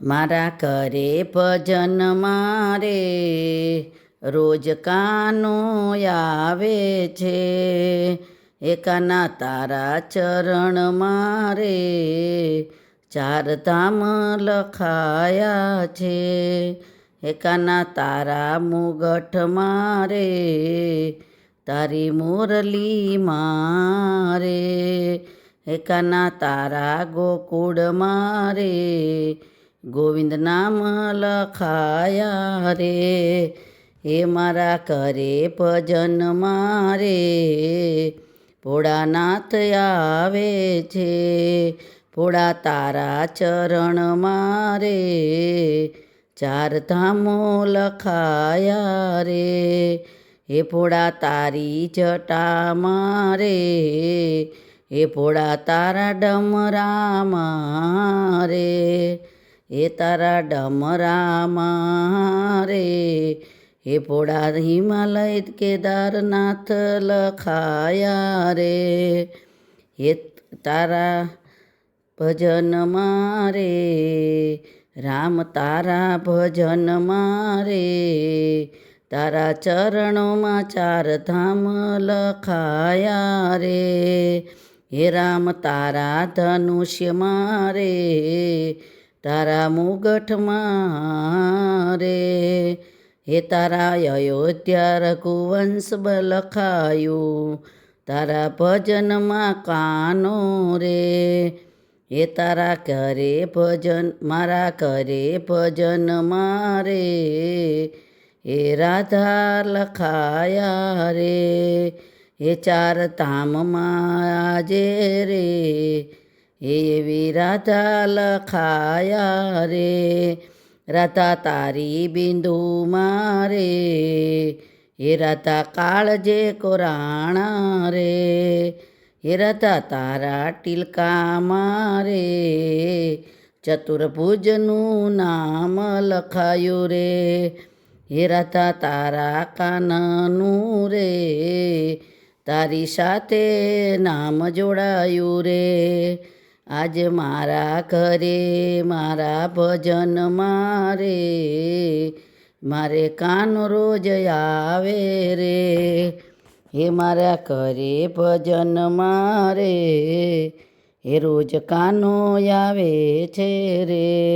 મારા કરે ભજન મારે, રોજ કાનો આવે છે. એકાના તારા ચરણ મારે, ચાર ધામ લખાયા છે. એકાના તારા મુગઠ મારે, તારી મુરલી મારે. એકાના તારા ગોકુળ મારે ગોવિંદ નામ લખાયા રે એ મારા કરે ભજન મારે. ભોળાનાથ આવે છે. ભોળા તારા ચરણ મારે. ચાર ધામો લખાયા રે. હે ભોળા તારી જટા મારે. હે ભોળા તારા ડમરા મારે. હે તારા ડમરા મારે હે પોળા હિમાલય કેદારનાથ લખાયા રે? હે તારા ભજન મારે રામ તારા ભજન મારે તારા ચરણોમાં ચાર ધામ લખાયા રે? હે રામ તારા ધનુષ્ય મારે તારા મુગટ રે. હે તારા અયોધ્યા રઘુવંશ લખાયું તારા ભજનમાં કાનો રે. હે તારા કરે ભજન, મારા કરે ભજન મારે. હે રાધા લખાયા રે, હે ચાર ધામમાં આજે રે. એવી રાધા લખાયા રે રાધા તારી બિંદુ મારે, હે રાધા કાળજે કોરાણા રે હે રાધા તારા ટીલકા મારે ચતુર્ભુજનું નામ લખાયું રે, હે રાધા તારા કાનનું રે, તારી સાથે નામ જોડાયું રે. આજ મારા ઘરે મારા ભજન મારે મારે કાન રોજ આવે રે. હે મારા ઘરે ભજન મારે, હે રોજ કાનો આવે છે રે.